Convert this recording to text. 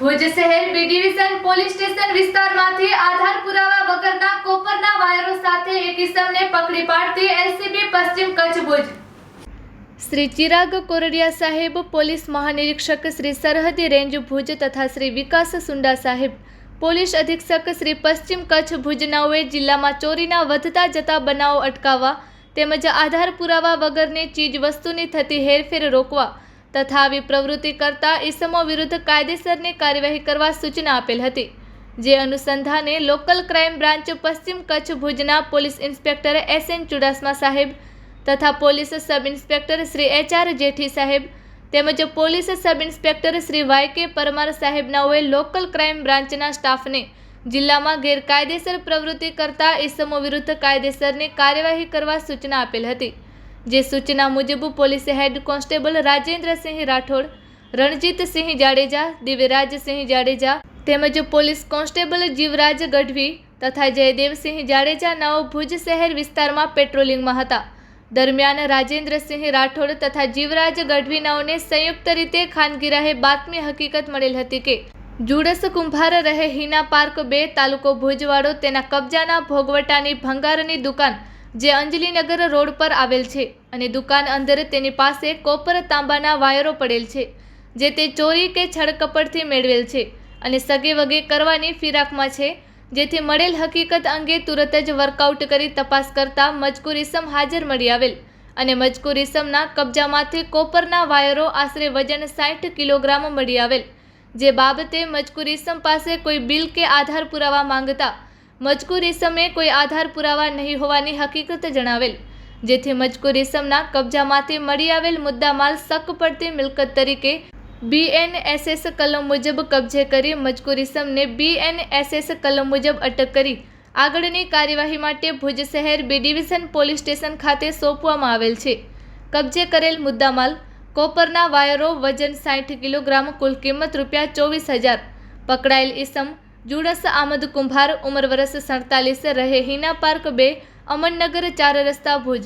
B division police station વિસ્તારમાંથી આધાર પુરાવા વગરના કોપરના વાયરો સાથે એક ઇસમને પકડી પાડતી એલસીબી પશ્ચિમ કચ્છ ભુજ. શ્રી ચિરાગ કોરડિયા સાહેબ, પોલીસ મહાનિરીક્ષક શ્રી સરહદી રેન્જ ભુજ તથા શ્રી વિકાસ સુંડા સાહેબ, પોલીસ અધિક્ષક શ્રી પશ્ચિમ કચ્છ ભુજનાઓએ જિલ્લામાં ચોરીના વધતા જતા બનાવો અટકાવવા તેમજ આધાર પુરાવા વગરની ચીજ વસ્તુની થતી હેરફેર રોકવા તથા આવી પ્રવૃત્તિ કરતા ઇસમો વિરુદ્ધ કાયદેસરની કાર્યવાહી કરવા સૂચના આપેલ હતી. જે અનુસંધાને લોકલ ક્રાઇમ બ્રાન્ચ પશ્ચિમ કચ્છ ભુજના police inspector S N Chudasama સાહેબ તથા police sub inspector Shri H R Jethi સાહેબ તેમજ police sub inspector Shri Y K Parmar સાહેબનાઓએ local crime બ્રાન્ચના સ્ટાફને જિલ્લામાં ગેરકાયદેસર પ્રવૃત્તિ કરતા ઇસમો વિરુદ્ધ કાયદેસરની કાર્યવાહી કરવા સૂચના આપેલ હતી. જે સૂચના મુજબ police head constable Rajendrasinh Rathod, Ranjitsinh Jadeja, Divyarajsinh Jadeja તેમજ પોલીસ કોન્સ્ટેબલ જીવરાજ ગઢવી તથા જયદેવસિંહ જાડેજા નાઓ ભુજ શહેર વિસ્તારમાં પેટ્રોલિંગમાં હતા. દરમિયાન રાજેન્દ્રસિંહ રાઠોડ તથા જીવરાજ ગઢવી નાઓને સંયુક્ત રીતે ખાનગી રાહે બાતમી હકીકત મળેલ હતી કે, જુડસ કુંભાર રહે હિના પાર્ક બે તાલુકો ભુજવાડો તેના કબજાના ભોગવટાની ભંગારની દુકાન જે અંજલીનગર રોડ પર આવેલ છે અને દુકાન અંદર તેની પાસે કોપર તાંબાના વાયરો પડેલ છે, જે તે ચોરી કે છળકપટથી મેળવેલ છે અને સગે વગે કરવાની ફિરાકમાં છે, જેથી મળેલ હકીકત અંગે તુરત જ વર્કઆઉટ કરી તપાસ કરતા મજકુર ઇસમ હાજર મળી આવેલ અને મજકુર ઇસમના કબજામાંથી કોપરના વાયરો આશરે વજન સાઠ કિલોગ્રામ મળી આવેલ, જે બાબતે મજકુર ઇસમ પાસે કોઈ બિલ કે આધાર પુરાવા માંગતા મજકૂર ઇસમે કોઈ આધાર પુરાવા નહીં હોવાની હકીકત જણાવેલ. જેથી મજકૂર ઇસમના કબજામાંથી મળી આવેલ મુદ્દામાલ શક પડતી મિલકત તરીકે બીએનએસએસ કલમ મુજબ કબજે કરી મજકૂર ઇસમને બીએનએસએસ કલમ મુજબ અટક કરી આગળની કાર્યવાહી માટે ભુજ શહેર બી ડિવિઝન પોલીસ સ્ટેશન ખાતે સોંપવામાં આવેલ છે. કબજે કરેલ મુદ્દામાલ કોપરના વાયરો વજન સાઠ કિલોગ્રામ કુલ કિંમત રૂપિયા ચોવીસ હજાર. પકડાયેલ ઇસમ જુડસ આમદ કુંભાર ઉંમર વર્ષ સડતાલીસ રહે હિના પાર્ક બે અમનનગર ચાર રસ્તા ભુજ.